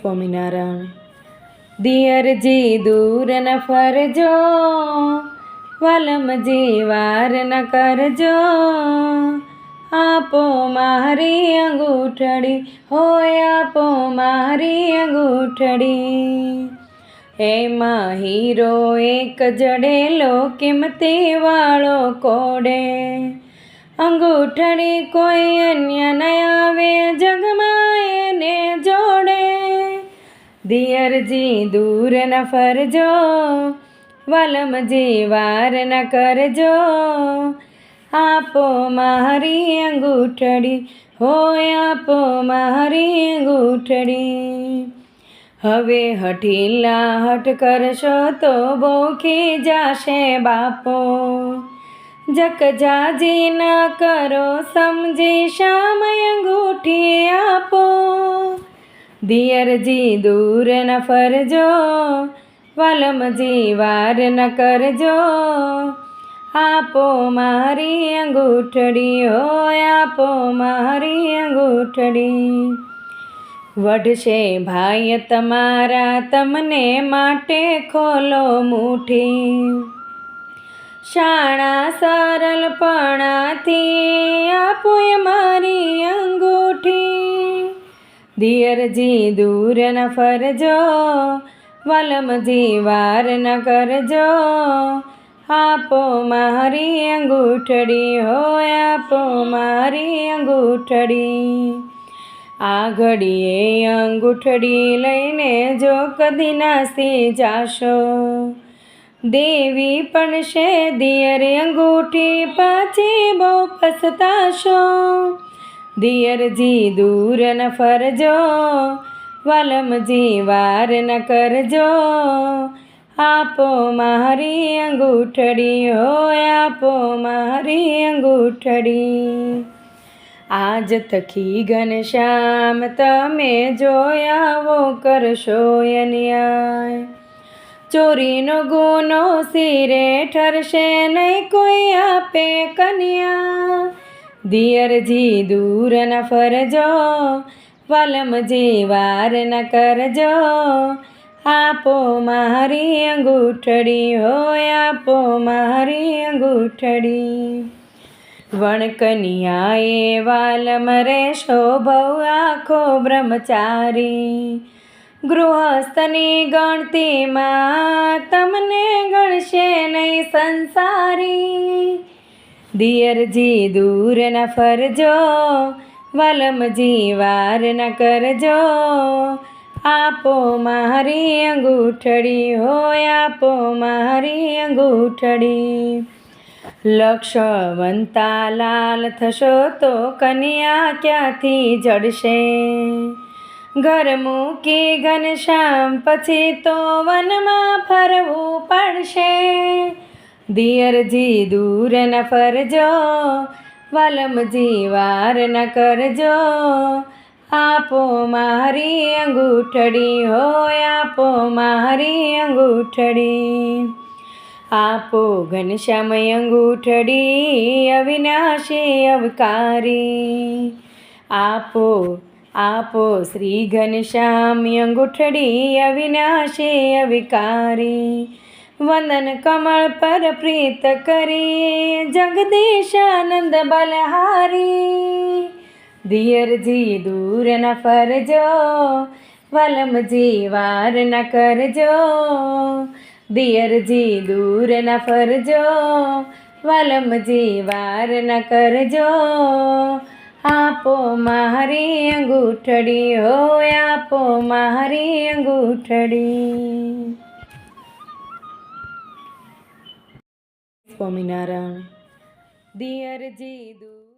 સ્વામિનારાયણ. દિયરજી દૂર ન ફરજો વલમજી વાર ન કરજો. આપો મારી અંગૂઠડી, હોય આપો મારી અંગૂઠડી. એમાં હીરો એક જડેલો કિંમતી વાળો કોડે. અંગૂઠડી કોઈ અન્ય ન આવે, જગમાં એને જોડે. દિયરજી દૂર ન ફરજો વલમજી વાર ન કરજો. આપો મારી અંગૂઠડી, હોય આપો મારી અંગૂઠડી. હવે હઠીલા હઠ કરશો તો બોખી જાશે બાપો. જક જાજી ન કરો, સમજી શામય અંગૂઠી આપો. દિયરજી દૂર ન ફરજો વલમજી વાર ન કરજો. આપો મારી અંગૂઠડી હોય આપો મારી અંગૂઠડી. વઢશે ભાઈ તમારા તમને માટે ખોલો મુઠી શાણા સરળપણાથી આપો મારી અંગૂઠી. દિયરજી દૂર ન ફરજો વલમજી વાર ન કરજો. આપો મારી અંગૂઠડી હો આપો મારી અંગૂઠડી. આ ઘડીએ અંગૂઠડી લઈને જો કદી નાસી જાશો. દેવી પણ છે દિયર અંગૂઠી, પાછી બહુ પસતાશો. દિયરજી દૂર ન ફરજો વલમજી વાર ન કરજો. આપો મારી અંગૂઠડી હોય આપો મારી અંગૂઠડી. આજ તખી ઘનશ્યામ તમે જોયાવો કરશો અન્યાય ચોરીનો ગુનો સિરે ઠરશે નહીં કોઈ આપે કન્યા. દિયરજી દૂર ન ફરજો વલમજી વાર ન કરજો. આપો મારી અંગૂઠડી હોય આપો મારી અંગૂઠડી. વણકનિયાએ વાલમ રેશો ભવ આખો બ્રહ્મચારી. ગૃહસ્થની ગણતીમાં તમને ગણશે નહીં સંસારી. દિયરજી દૂર ન ફરજો વલમજી વાર ન કરજો. આપો મારી અંગૂઠડી હોય, આપો મારી અંગૂઠડી. લક્ષવંતા લાલ થશો તો કન્યા ક્યાંથી જડશે? ઘર મૂકી ઘનશ્યામ પછી તો વનમાં ફરવું પડશે. દિયરજી દૂર ન ફરજો વલમજી વાર ન કરજો. આપો મારી અંગૂઠડી હોય, આપો મારી અંગૂઠડી. આપો ઘનશ્યામય અંગૂઠડી, અવિનાશી અવકારી. આપો આપો શ્રી ઘનશ્યામ અંગૂઠડી, અવિનાશી અવિકારી. વંદન કમળ પર પ્રીત કરી જગદીશાનંદ બલહારી. દિયરજી દૂર ન ફરજો વલમજી વાર ન કરજો. દિયરજી દૂર ન ફરજો વલમજી વાર ન કરજો. આપો મારી અંગૂઠડી હોય આપો મારી અંગૂઠડી. સ્વામિનારાયણ દિયરજી દૂર